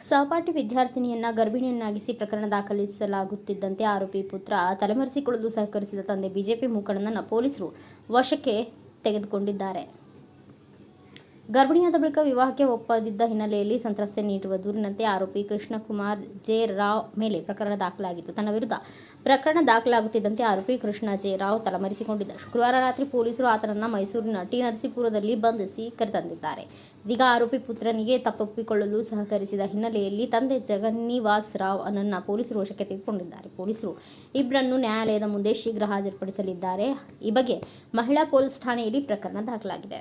ಪಿಯುಟಿ ವಿದ್ಯಾರ್ಥಿನಿಯನ್ನ ಗರ್ಭಿಣಿಯನ್ನಾಗಿಸಿ ಪ್ರಕರಣ ದಾಖಲಿಸಲಾಗುತ್ತಿದ್ದಂತೆ ಆರೋಪಿ ಪುತ್ರ ತಲೆಮರೆಸಿಕೊಳ್ಳಲು ಸಹಕರಿಸಿದ ತಂದೆ ಬಿಜೆಪಿ ಮುಖಂಡನನ್ನು ಪೊಲೀಸರು ವಶಕ್ಕೆ ತೆಗೆದುಕೊಂಡಿದ್ದಾರೆ. ಗರ್ಭಿಣಿಯಾದ ಬಳಿಕ ವಿವಾಹಕ್ಕೆ ಒಪ್ಪದಿದ್ದ ಹಿನ್ನೆಲೆಯಲ್ಲಿ ಸಂತ್ರಸ್ತೆ ನೀಡುವ ದೂರಿನಂತೆ ಆರೋಪಿ ಕೃಷ್ಣಕುಮಾರ್ ಜೆ ರಾವ್ ಮೇಲೆ ಪ್ರಕರಣ ದಾಖಲಾಗಿತ್ತು. ತನ್ನ ವಿರುದ್ಧ ಪ್ರಕರಣ ದಾಖಲಾಗುತ್ತಿದ್ದಂತೆ ಆರೋಪಿ ಕೃಷ್ಣ ಜೆ ರಾವ್ ತಲೆಮರೆಸಿಕೊಂಡಿದ್ದ. ಶುಕ್ರವಾರ ರಾತ್ರಿ ಪೊಲೀಸರು ಆತನನ್ನು ಮೈಸೂರಿನ ಟಿ ನರಸೀಪುರದಲ್ಲಿ ಬಂಧಿಸಿ ಕರೆತಂದಿದ್ದಾರೆ ಇದೀಗ ಆರೋಪಿ ಪುತ್ರನಿಗೆ ತಪ್ಪೊಪ್ಪಿಕೊಳ್ಳಲು ಸಹಕರಿಸಿದ ಹಿನ್ನೆಲೆಯಲ್ಲಿ ತಂದೆ ಜಗನ್ನಿವಾಸ್ ರಾವ್ ಅನನ್ನ ಪೊಲೀಸರು ವಶಕ್ಕೆ ತೆಗೆದುಕೊಂಡಿದ್ದಾರೆ. ಪೊಲೀಸರು ಇಬ್ಬರನ್ನು ನ್ಯಾಯಾಲಯದ ಮುಂದೆ ಶೀಘ್ರ ಹಾಜರುಪಡಿಸಲಿದ್ದಾರೆ. ಈ ಬಗ್ಗೆ ಮಹಿಳಾ ಪೊಲೀಸ್ ಠಾಣೆಯಲ್ಲಿ ಪ್ರಕರಣ ದಾಖಲಾಗಿದೆ.